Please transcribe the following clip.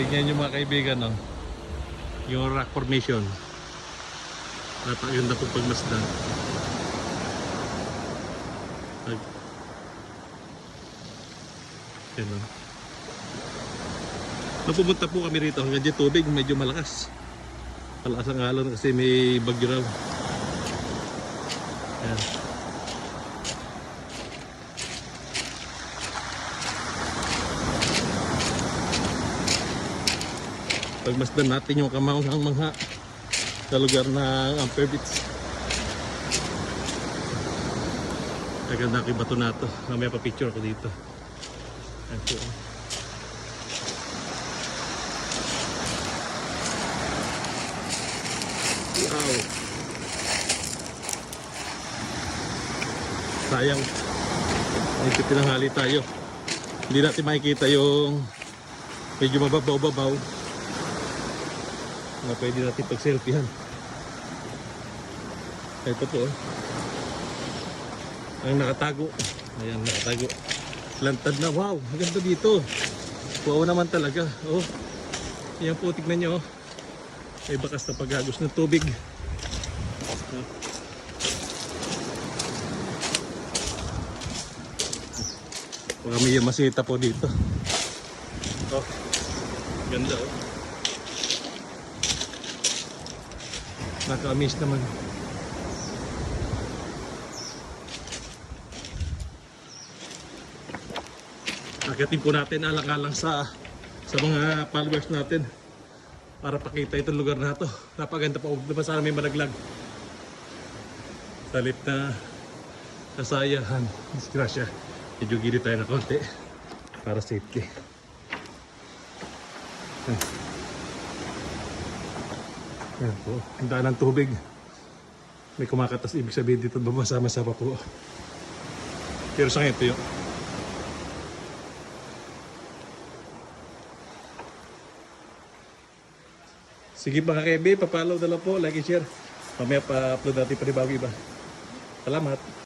Tingnan nyo mga kaibigan, no? Yung rock formation. Napakaganda po pagmasdan. Pag... Yan, no? Nung pumunta po kami rito, hanggang dyan tubig, medyo malakas. Malakas ang alon kasi may bagyo raw. Yan. Pagmasdan natin yung kamanghang mangha sa lugar ng Ampere Beach. Yung bato na to. Mamaya pa picture ako dito. Ayan po. Wow. Sayang. May pinanghali tayo. Hindi natin makikita yung medyo mababaw-babaw na pwede natin pag-selfiehan. Ito po. oh. Ang nakatago. Ayan, nakatago. Lantad na. Wow, ang ganda dito. Wow naman talaga. Oh. Ayan po, tignan nyo. Oh. May bakas na paghagos ng tubig. Baka may masita po dito. Oh. Ganda oh. Nakamiss naman. Akitin po natin alang-alang sa sa mga followers natin para pakita itong lugar na to. Napaganda pa naman sana may malaglag. Talip na kasayahan. Disgrasya. Medyo gilid tayo na konti para safety. Yan po. Ang daan ng tubig. May kumakatas. Ibig sabihin dito bumasama-sama pa po. Pero sa ngayon ito yung Sige mga kaibi, papalaw na po, like and share. Mamaya pa-upload natin pa rin bago iba. Salamat.